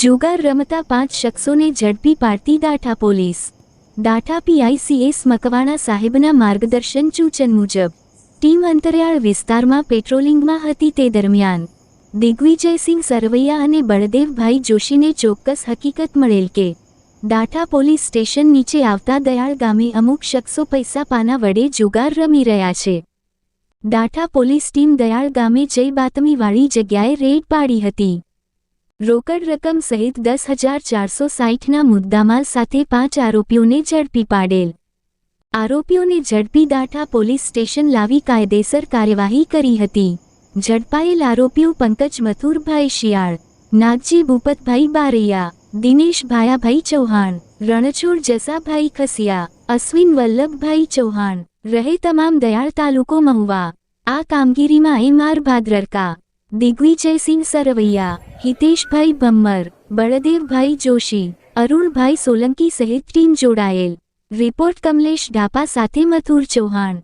જુગાર રમતા પાંચ શખ્સોને ઝડપી પાડતી દાઠા પોલીસ. દાઠા પીઆઈસીએસ મકવાણા સાહેબના માર્ગદર્શન સૂચન મુજબ, ટીમ અંતરિયાળ વિસ્તારમાં પેટ્રોલિંગમાં હતી તે દરમિયાન, દિગ્વિજયસિંહ સરવૈયા અને બળદેવભાઈ જોશીને ચોક્કસ હકીકત મળેલ કે, દાઠા પોલીસ સ્ટેશન નીચે આવતા દયાળ ગામે અમુક શખ્સો પૈસા પાના વડે જુગાર રમી રહ્યા છે. દાઠા પોલીસ ટીમ દયાળ ગામે જઈ બાતમીવાળી જગ્યાએ રેડ પાડી હતી. રોકડ રકમ સહિત દસ હજાર ચારસો સાઠના મુદ્દામાલ સાથે પાંચ આરોપીઓને ઝડપી પાડેલ. આરોપીઓને ઝડપી દાઠા પોલીસ સ્ટેશન લાવી કાયદેસર કાર્યવાહી કરી હતી. ઝડપાયેલ આરોપીઓ પંકજ મથુરભાઈ શિયાળ, નાગજી ભૂપતભાઈ બારૈયા, દિનેશ ભાયાભાઈ ચૌહાણ, રણછોડ જસાભાઈ ખસિયા, અશ્વિન વલ્લભભાઈ ચૌહાણ, રહે તમામ દયાળ તાલુકો મહુવા. આ કામગીરીમાં એમ આર ભાદરકા દિગ્વિજયસિંહ સરવૈયા હિતેશભાઈ ભમ્મર બળદેવભાઈ જોશી અરુણભાઈ સોલંકી સહિત ટીમ જોડાયેલ રિપોર્ટ કમલેશ ઢાપા સાથે મથુર ચૌહાણ